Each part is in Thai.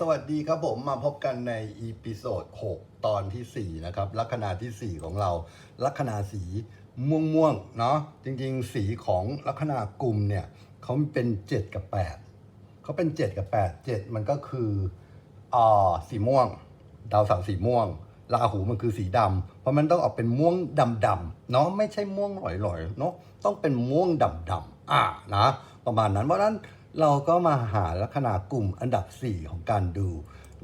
สวัสดีครับผมมาพบกันในอีพิโซด 6 ตอนที่ 4 นะครับ ลัคนาที่ 4 ของเรา ลัคนาสีม่วงม่วงๆเนาะจริงๆ สีของลัคนากลุ่มเนี่ยเขาเป็น 7 กับ 8เขาเป็น 7 กับ 8 7 มันก็คืออ่าสีม่วง ดาวเสาร์สีม่วงราหูมันคือสีดำเพราะมันต้องออกเป็นม่วงดำๆเนาะไม่ใช่ม่วงหลอยๆเนาะต้องเป็นม่วงดำๆอ่านะประมาณนั้นเพราะฉะนั้น เราก็มาหาลัคนากลุ่มอันดับ 4 ของการดู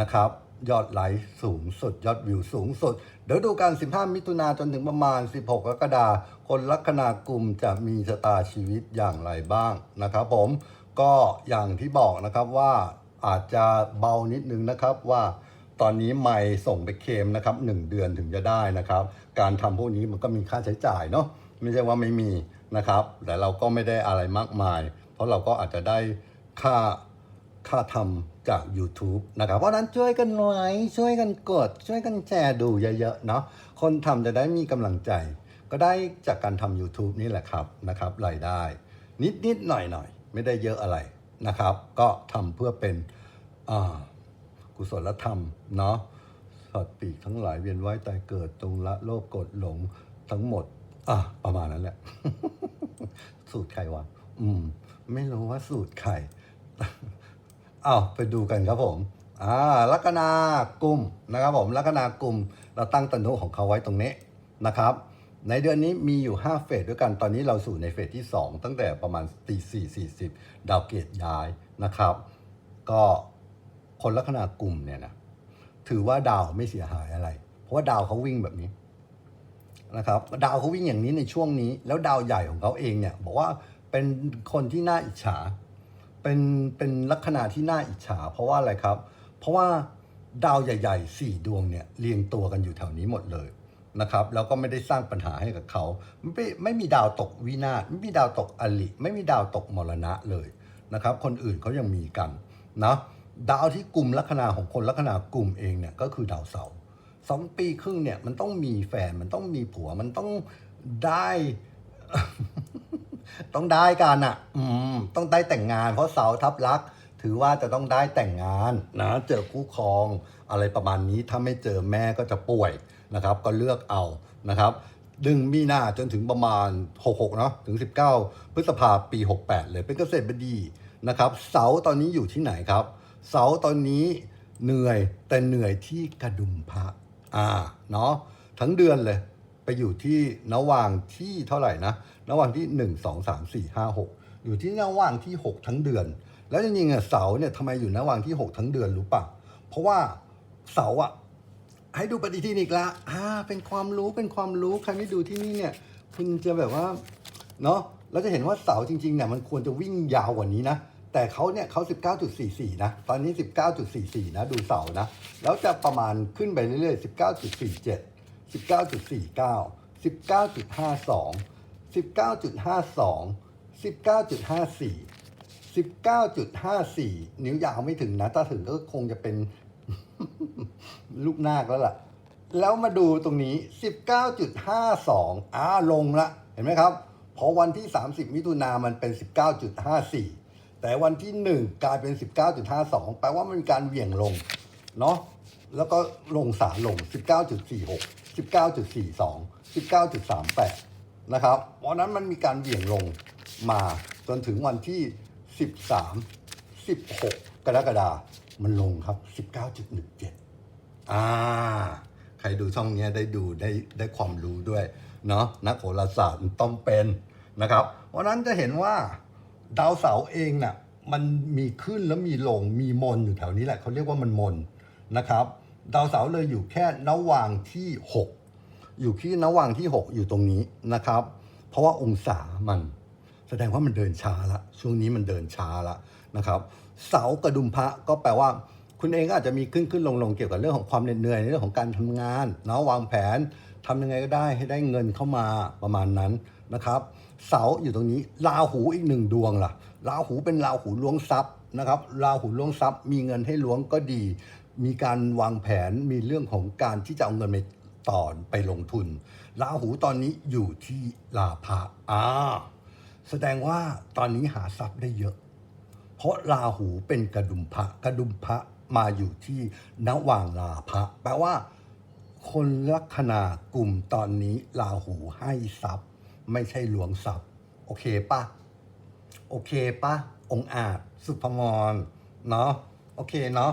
นะครับ ยอดไลค์สูงสุด ยอดวิวสูงสุด เดี๋ยวดูกัน15 มิถุนาจนถึงประมาณ 16กรกฎาคมคนลัคนากลุ่มจะมีชะตาชีวิตอย่างไรบ้างนะครับ ผมก็อย่างที่บอกนะครับว่าอาจจะเบานิดนึงนะครับว่าตอนนี้ไม่ส่งไปเคมนะครับหนึ่งเดือนถึงจะได้นะครับ การทำพวกนี้มันก็มีค่าใช้จ่ายเนาะไม่ใช่ว่าไม่มีนะครับ แต่เราก็ไม่ได้อะไรมากมาย เพราะเราก็อาจจะได้ค่าค่าทำจาก YouTube นะครับ เพราะนั้นช่วยกันไลค์ช่วยกันกด ช่วยกันแชร์ดูเยอะๆเนาะคนทำจะได้มีกำลังใจ ก็ได้จากการทำ YouTube นี่แหละครับนะครับรายได้ นิดๆหน่อยๆ ไม่ได้เยอะอะไรนะครับ ก็ทำเพื่อเป็นกุศลธรรมเนาะสัตว์ปีกทั้งหลายเวียนว่ายตายเกิดจงละโลภกรธหลงทั้งหมด อะ ประมาณนั้นแหละ สูตรใครวะ อืม ไม่รู้ว่าสูตรใครอ้าวไปดูกันครับผม อ่าลัคนากลุ่มนะครับผมลัคนากลุ่มเราตั้งตนุของเขาไว้ตรงนี้นะครับ ในเดือนนี้มีอยู่ 5 เฟสด้วยกันตอนนี้เราสู่ในเฟสที่ 2 ตั้งแต่ประมาณตีสี่สี่สิบดาวเกตย้ายนะครับ ก็คนลัคนากลุ่มเนี่ยนะถือว่าดาวไม่เสียหายอะไร เพราะว่าดาวเขาวิ่งแบบนี้นะครับ ดาวเขาวิ่งอย่างนี้ในช่วงนี้ แล้วดาวใหญ่ของเขาเองเนี่ยบอกว่า เป็นคนที่น่าอิจฉา เป็นเป็นลัคนาที่น่าอิจฉา เพราะว่าอะไรครับ เพราะว่าดาวใหญ่ๆสี่ดวงเนี่ยเรียงตัวกันอยู่แถวนี้หมดเลยนะครับแล้วก็ไม่ได้สร้างปัญหาให้กับเขาไม่ไม่มีดาวตกวินาศไม่มีดาวตกอลิ ไม่มีดาวตกมรณะเลยนะครับ คนอื่นเขายังมีกันนะดาวที่กลุ่มลัคนาของคนลัคนากลุ่มเองเนี่ยก็คือดาวเสาร์สองปีครึ่งเนี่ยมันต้องมีแฟนมันต้องมีผัวมันต้องได้ ต้องได้กันอะ อืม ต้องได้แต่งงาน เพราะเสาทับลักษณ์ถือว่าจะต้องได้แต่งงานนะเจอคู่ครองอะไรประมาณนี้ถ้าไม่เจอแม่ก็จะป่วยนะครับ ก็เลือกเอานะครับดึงมีนาจนถึงประมาณ 66 เนาะถึง 19 พฤษภาปี 68 เลยเป็นเกษตรบดีนะครับ เสาตอนนี้อยู่ที่ไหนครับ เสาตอนนี้เหนื่อยแต่เหนื่อยที่กระดุมพระอ่าเนาะทั้งเดือนเลย ไปอยู่ที่นวางที่เท่าไหร่นะ นวางที่ 1 2 3 4 5 6 อยู่ที่นวางที่ 6 ทั้งเดือน แล้วจริงๆอะเสาเนี่ยทำไมอยู่นวางที่ 6 ทั้งเดือนรู้ปะเพราะว่าเสาอะให้ดูปฏิทินอีกละอ่าเป็นความรู้เป็นความรู้ใครไม่ดูที่นี่เนี่ย คุณจะแบบว่าเนาะเราจะเห็นว่าเสาจริงๆเนี่ยมันควรจะวิ่งยาวกว่านี้นะแต่เขาเนี่ยเขา19.44 นะ ตอนนี้ 19.44 นะ ดูเสานะ แล้วจะประมาณขึ้นไปเรื่อยๆ 19.47 19.49 19.52 19.52 19.54 19.54 นิ้วยาวไม่ถึงนะ ถ้าถึงก็คงจะเป็น ลูกนาคแล้วล่ะ แล้วมาดูตรงนี้ 19.52อ่าลงละ เห็นไหมครับ พอวันที่ 30 มิถุนามันเป็น 19.54 แต่วันที่ 1 กลายเป็น 19.52 แปลว่ามันมีการเหวี่ยงลง เนาะแล้วก็ลงสาลง 19.46 19.42 19.38 นะครับเพราะนั้นมันมีการเหวี่ยงลงมาจนถึงวันที่ 13 16 กรกฎาคมมันลงครับ 19.17 อ่า ใครดูช่องนี้ได้ดูได้ได้ความรู้ด้วยเนาะนักโหราศาสตร์ต้องเป็นนะครับ เพราะนั้นจะเห็นว่าดาวเสาร์เองน่ะมันมีขึ้นแล้วมีลงมีมนอยู่แถวนี้แหละเขาเรียกว่ามันมนนะครับ ดาวเสาร์เลยอยู่แค่นวางที่ 6 อยู่ที่นวางที่ 6 อยู่ตรงนี้นะครับ เพราะว่าองศามันแสดงว่ามันเดินช้าละช่วงนี้มันเดินช้าละนะครับเสากระดุมพระก็แปลว่า คุณเองก็อาจจะมีขึ้นขึ้นลงลงเกี่ยวกับเรื่องของความเหนื่อยในเรื่องของการทำงานเนาะวางแผนทำยังไงก็ได้ให้ได้เงินเข้ามาประมาณนั้นนะครับเสาอยู่ตรงนี้ราหูอีกหนึ่งดวงล่ะราหูเป็นราหูล้วงทรัพย์นะครับราหูล้วงทรัพย์ มีเงินให้ล้วงก็ดี มีการวางแผนมีเรื่องของการที่จะเอาเงินไป ต่อไปลงทุนราหูตอนนี้อยู่ที่ลาภะอ่าแสดงว่าตอนนี้หาทรัพย์ได้เยอะ เพราะราหูเป็นกระดุมพระกระดุมพระมาอยู่ที่นว่างลาภะแปลว่า คนลัคนากลุ่มตอนนี้ลาหูให้ทรัพย์ ไม่ใช่หลวงทรัพย์ โอเคปะโอเคปะองอาจสุภมรเนาะโอเคเนาะ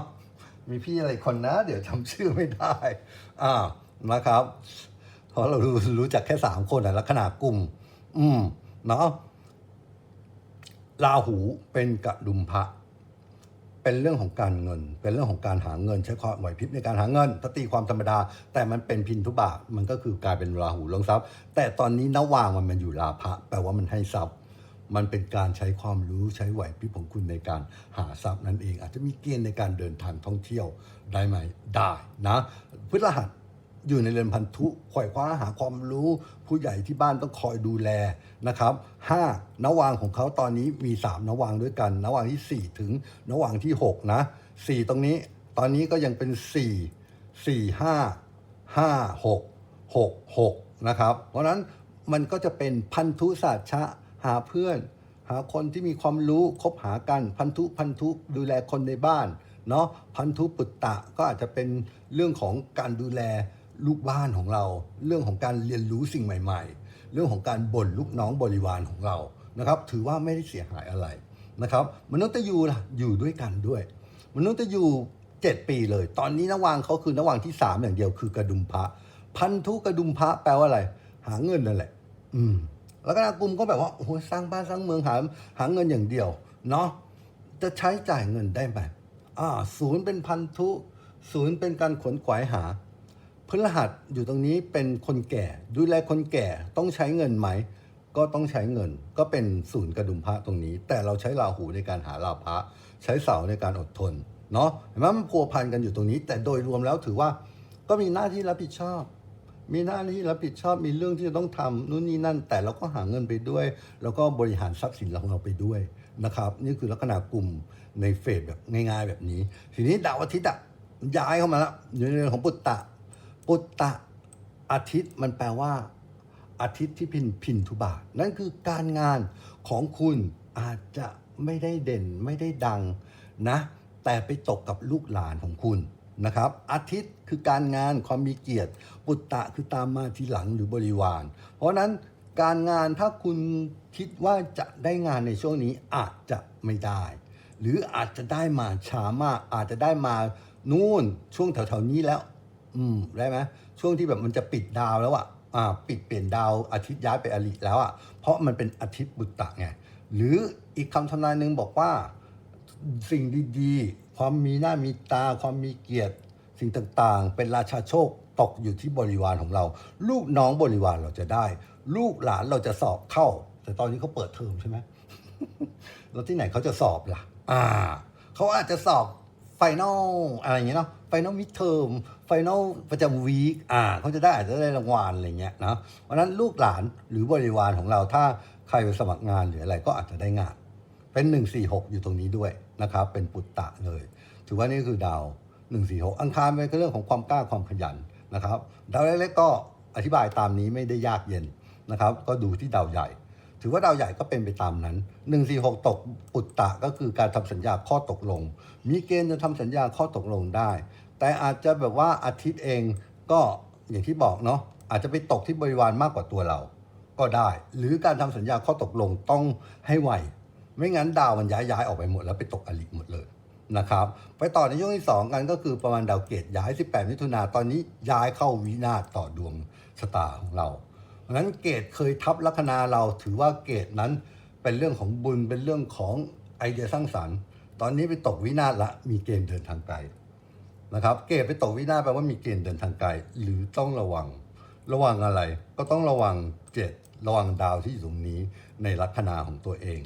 มีพี่อะไรคนนะ เดี๋ยวจำชื่อไม่ได้อ่า นะครับ เพราะเรารู้รู้จักแค่สามคนอะลักษณะกลุ่ม อืมเนาะลาหูเป็นกระดุมพระเป็นเรื่องของการเงิน เป็นเรื่องของการหาเงิน ใช้ความไหวพริบในการหาเงินถ้าตีความธรรมดา แต่มันเป็นพินทุบาทมันก็คือกลายเป็นราหูลงทรัพย์ แต่ตอนนี้นวางมันมันอยู่ลาภะแปลว่ามันให้ทรัพย์ มันเป็นการใช้ความรู้ใช้ไหวพริบของคุณในการหาทรัพย์นั่นเอง อาจจะมีเกณฑ์ในการเดินทางท่องเที่ยวได้ไหมได้นะพฤหัส อยู่ในเรือนพันธุขวายคว้าหาความรู้ผู้ใหญ่ที่บ้านต้องคอยดูแลนะครับห้านวางของเขาตอนนี้มี 3นวางด้วยกันนวางที่ 4 ถึงนวางที่ 6 นะ 4 ตรงนี้ตอนนี้ก็ยังเป็น 4 4 5 5 6 6 6นะครับ เพราะฉะนั้นมันก็จะเป็นพันธุศาสตร์ชะหาเพื่อน หาคนที่มีความรู้คบหากันพันธุพันธุดูแลคนในบ้านเนาะพันธุปุตตะก็อาจจะเป็นเรื่องของการดูแล ลูกบ้านของเรา เรื่องของการเรียนรู้สิ่งใหม่ ๆ เรื่องของการบ่นลูกน้องบริวารของเรานะครับ ถือว่าไม่ได้เสียหายอะไรนะครับมนุษย์ตะยูล่ะอยู่ด้วยกันด้วย มนุษย์ตะยูเจ็ดปีเลย ตอนนี้นวางเขาคือนวางที่สามอย่างเดียวคือกระดุมพระ พันธุกระดุมพระแปลว่าอะไร หาเงินนั่นแหละ อืม แล้วก็นากุมก็แบบว่าโอ้สร้างบ้านสร้างเมืองหาหาเงินอย่างเดียวเนาะจะใช้จ่ายเงินได้ไหมอ่าศูนย์เป็นพันธุ ศูนย์เป็นการขนขวายหา พฤหัสอยู่ตรงนี้เป็นคนแก่ ดูแลคนแก่ต้องใช้เงินไหม ก็ต้องใช้เงิน ก็เป็นศูนย์กระดุมพระตรงนี้ แต่เราใช้ราหูในการหาลาภะใช้เสาในการอดทนเนาะเห็นไหมมันพัวพันกันอยู่ตรงนี้ แต่โดยรวมแล้วถือว่าก็มีหน้าที่รับผิดชอบ มีหน้าที่รับผิดชอบมีเรื่องที่จะต้องทำนู่นนี่นั่น แต่เราก็หาเงินไปด้วย แล้วก็บริหารทรัพย์สินของเราไปด้วยนะครับ นี่คือลักษณะกลุ่มในเฟสแบบง่าย ๆ แบบนี้ ทีนี้ดาวอาทิตย์อะย้ายเข้ามาแล้วอยู่ในเรื่องของปุตตะ ปุตตะอาทิตย์มันแปลว่า อาทิตย์ที่พินพินทุบาทนั่นคือการงานของคุณอาจจะไม่ได้เด่นไม่ได้ดังนะ แต่ไปตกกับลูกหลานของคุณนะครับ อาทิตย์คือการงานความมีเกียรติ ปุตตะคือตามมาทีหลังหรือบริวาร เพราะนั้นการงานถ้าคุณคิดว่าจะได้งานในช่วงนี้อาจจะไม่ได้ หรืออาจจะได้มาช้ามากอาจจะได้มานู่นช่วงแถวๆนี้แล้ว อืมได้ไหมช่วงที่แบบมันจะปิดดาวแล้วอะอ่าปิดเปลี่ยนดาวอาทิตย์ย้ายไปอริแล้วอะเพราะมันเป็นอาทิตย์บุตตะไงหรืออีกคำทำนายหนึ่งบอกว่าสิ่งดีๆ ความมีหน้ามีตา ความมีเกียรติ สิ่งต่างๆ เป็นราชาโชคตกอยู่ที่บริวารของเรา ลูกน้องบริวารเราจะได้ ลูกหลานเราจะสอบเข้า แต่ตอนนี้เขาเปิดเทอมใช่ไหมแล้วที่ไหนเขาจะสอบล่ะ อ่าเขาอาจจะสอบ ไฟนอลอะไรอย่างเงี้ยเนาะไฟนอลมิดเทอมไฟนอลประจำวีคอ่าเขาจะได้อาจจะได้รางวัลอะไรเงี้ยนะเพราะฉะนั้นลูกหลานหรือบริวารของเราถ้าใครไปสมัครงานหรืออะไรก็อาจจะได้งาน เป็น 146 อยู่ตรงนี้ด้วยนะครับ เป็นปุตตะเลย ถือว่านี่คือดาว 146 อังคารเป็นเรื่องของความกล้าความขยันนะครับ ดาวเล็กๆก็อธิบายตามนี้ไม่ได้ยากเย็นนะครับ ก็ดูที่ดาวใหญ่ ถือว่าดาวใหญ่ก็เป็นไปตามนั้น 146 ตกปุตตะก็คือการทำสัญญาข้อตกลง มีเกณฑ์จะทำสัญญาข้อตกลงได้ แต่อาจจะแบบว่าอาทิตย์เองก็อย่างที่บอกเนาะอาจจะไปตกที่บริวารมากกว่าตัวเราก็ได้ หรือการทำสัญญาข้อตกลงต้องให้ไวไม่งั้นดาวมันย้ายย้ายออกไปหมดแล้วไปตกอลิหมดเลยนะครับไปต่อในช่วงที่ 2 กันก็คือประมาณดาวเกตย้าย 18 มิถุนาตอนนี้ย้ายเข้าวินาศต่อดวงชะตาของเรา เพราะฉะนั้นเกตเคยทับลัคนาเราถือว่าเกตนั้นเป็นเรื่องของบุญเป็นเรื่องของไอเดียสร้างสรรค์ ตอนนี้ไปตกวินาศละมีเกณฑ์เดินทางไกลนะครับ เกตไปตกวินาศแปลว่ามีเกณฑ์เดินทางไกลหรือต้องระวัง ระวังอะไรก็ต้องระวังเจ็ดระวังดาวที่อยู่ตรงนี้ในลัคนาของตัวเอง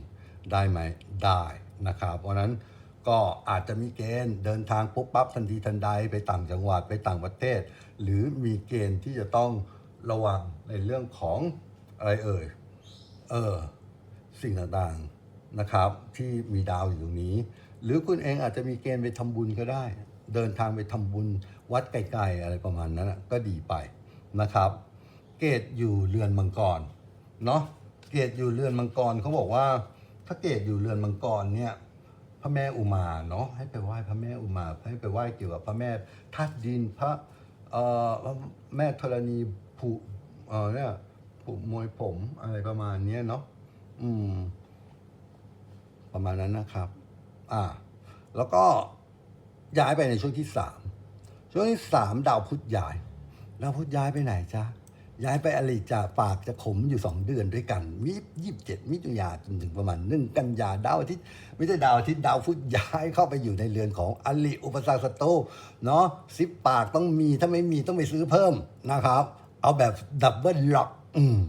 ได้ไหมได้นะครับ เพราะนั้นก็อาจจะมีเกณฑ์เดินทางปุ๊บปั๊บทันทีทันใดไปต่างจังหวัดไปต่างประเทศ หรือมีเกณฑ์ที่จะต้อง ระวังในเรื่องของอะไรเอ่ย เออ สิ่งต่างๆนะครับ ที่มีดาวอยู่ตรงนี้ หรือคุณเองอาจจะมีเกณฑ์ไปทำบุญก็ได้ เดินทางไปทำบุญวัดไกลๆอะไรประมาณนั้นก็ดีไปนะครับ เกตอยู่เรือนมังกรเนาะเกตอยู่เรือนมังกรเขาบอกว่า ถ้าเกตอยู่เรือนมังกรเนี่ยพระแม่อุมาเนาะให้ไปไหว้พระแม่อุมาให้ไปไหว้เกี่ยวกับพระแม่ธาตุดินพระเอ่อพระแม่ธรณี ผูเออเนี่ยผูมวยผมอะไรประมาณเนี้ยเนาะอืม ประมาณนั้นนะครับ อ่า แล้วก็ย้ายไปในช่วงที่สามช่วงที่สามดาวพุธย้ายดาวพุธย้ายไปไหนจ๊ะย้ายไปอริจะปากจะขมอยู่สองเดือนด้วยกันวิยี่สิบเจ็ดมิถุนายนจนถึงประมาณหนึ่งกันยาดาวอาทิตย์ไม่ใช่ดาวอาทิตย์ดาวพุธย้ายเข้าไปอยู่ในเรือนของอริอุปสรรคศัตรูเนาะซิปปากต้องมีถ้าไม่มีต้องไปซื้อเพิ่มนะครับ เอาแบบดับเบิลล็อก อืม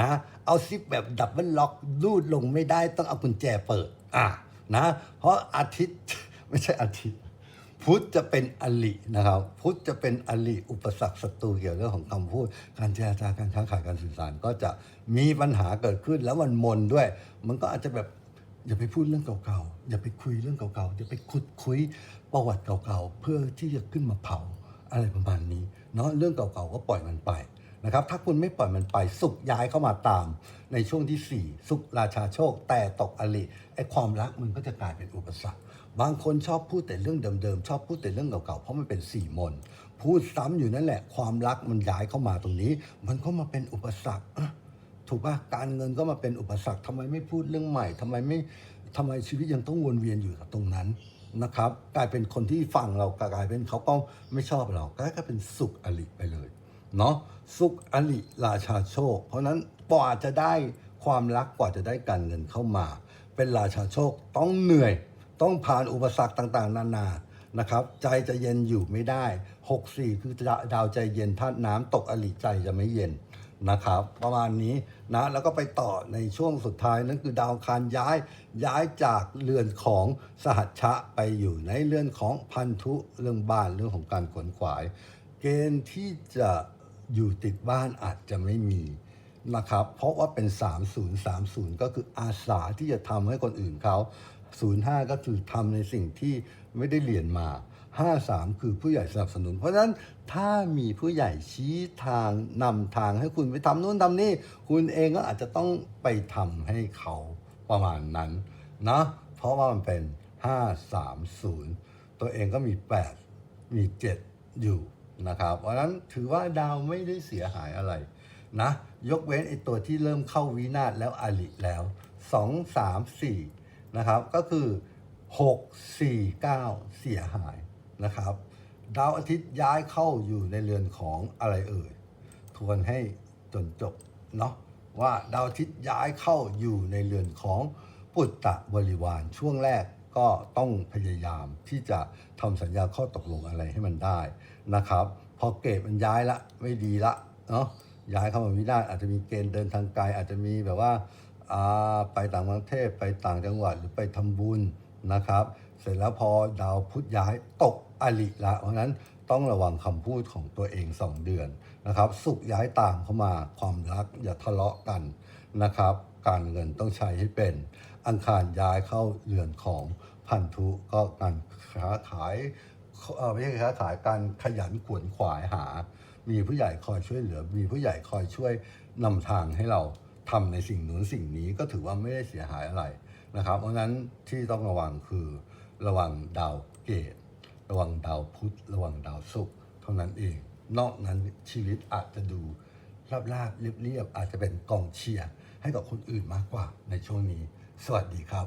นะ เอาซิปแบบดับเบิลล็อกรูดลงไม่ได้ต้องเอากุญแจเปิด อะนะ เพราะอาทิตย์ไม่ใช่อาทิตย์ พุทธจะเป็นอลินะครับ พุทธจะเป็นอลิอุปสรรคศัตรูเกี่ยวเรื่องของคำพูด การเจรจาการค้าขายการสื่อสารก็จะมีปัญหาเกิดขึ้นแล้วมันมนด้วย มันก็อาจจะแบบอย่าไปพูดเรื่องเก่าๆ อย่าไปคุยเรื่องเก่าๆ อย่าไปขุดคุยประวัติเก่าๆ เพื่อที่จะขึ้นมาเผาอะไรประมาณนี้ เนาะเรื่องเก่าๆก็ปล่อยมันไปนะครับถ้าคุณไม่ปล่อยมันไปสุขย้ายเข้ามาตาม ในช่วงที่ 4 สุขราชาโชค แต่ตกอลิไอความรักมันก็จะกลายเป็นอุปสรรค บางคนชอบพูดแต่เรื่องเดิมๆ ชอบพูดแต่เรื่องเก่าๆ เพราะมันเป็นสี่มน พูดซ้ำอยู่นั่นแหละ ความรักมันย้ายเข้ามาตรงนี้ มันก็มาเป็นอุปสรรคถูกป่ะการเงินก็มาเป็นอุปสรรคทำไมไม่พูดเรื่องใหม่ทำไมไม่ทำไมชีวิตยังต้องวนเวียนอยู่กับตรงนั้น นะครับ กลายเป็นคนที่ฟังเรากลายเป็นเขาก็ไม่ชอบเราก็กลายเป็นสุขอลิไปเลยเนาะสุขอลิราชาโชค เพราะนั้นกว่าจะได้ความรักกว่าจะได้การเงินเข้ามา เป็นราชาโชคต้องเหนื่อย ต้องผ่านอุปสรรคต่างๆ นานานะครับใจจะเย็นอยู่ไม่ได้ 64 คือดาวใจเย็นธาตุน้ำตกอลิใจจะไม่เย็น นะครับประมาณนี้นะแล้วก็ไปต่อในช่วงสุดท้ายนั่นคือดาวคารย้ายย้ายจากเรือนของสหัชชะไปอยู่ในเรือนของพันธุเรื่องบ้านเรื่องของการขวนขวาย เกณฑ์ที่จะอยู่ติดบ้านอาจจะไม่มีนะครับเพราะว่าเป็น 3030 ก็คืออาสาที่จะทำให้คนอื่นเขา05 ก็คือทำในสิ่งที่ไม่ได้เรียนมา 53 คือผู้ใหญ่สนับสนุน เพราะฉะนั้นถ้ามีผู้ใหญ่ชี้ทางนำทางให้คุณไปทำนู่นทำนี่ คุณเองก็อาจจะต้องไปทำให้เขาประมาณนั้นนะเพราะว่ามันเป็น 530 ตัวเองก็มี 8 มี 7 อยู่นะครับ เพราะนั้นถือว่าดาวไม่ได้เสียหายอะไรนะ ยกเว้นไอ้ตัวที่เริ่มเข้าวินาศแล้วอลิแล้ว 2 3 4 นะครับ ก็คือ 6 4 9 เสียหาย นะครับ ดาวอาทิตย์ย้ายเข้าอยู่ในเรือนของอะไรเอ่ย ทวนให้จนจบเนาะว่าดาวอาทิตย์ย้ายเข้าอยู่ในเรือนของปุตตะบริวารช่วงแรกก็ต้องพยายามที่จะทำสัญญาข้อตกลงอะไรให้มันได้นะครับ พอเกรดมันย้ายละไม่ดีละเนาะย้ายเข้ามาไม่ได้อาจจะมีเกณฑ์เดินทางไกลอาจจะมีแบบว่าอ่าไปต่างประเทศไปต่างจังหวัดหรือไปทำบุญนะครับ เสร็จแล้วพอดาวพุธย้ายตกอลิละ เพราะนั้นต้องระวังคำพูดของตัวเอง 2 เดือนนะครับ สุขย้ายตามเข้ามาความรักอย่าทะเลาะกันนะครับ การเงินต้องใช้ให้เป็น อังคารย้ายเข้าเรือนของพันธุก็การค้าขายไม่ใช่ค้าขายการขยันขวนขวายหา มีผู้ใหญ่คอยช่วยเหลือ มีผู้ใหญ่คอยช่วยนำทางให้เราทำในสิ่งนู้นสิ่งนี้ก็ถือว่าไม่ได้เสียหายอะไรนะครับ เพราะนั้นที่ต้องระวังคือ ระวังดาวเกตระวังดาวพุธระวังดาวศุกร์เท่านั้นเอง นอกนั้นชีวิตอาจจะดูราบๆเรียบๆอาจจะเป็นกองเชียร์ให้กับคนอื่นมากกว่าในช่วงนี้ สวัสดีครับ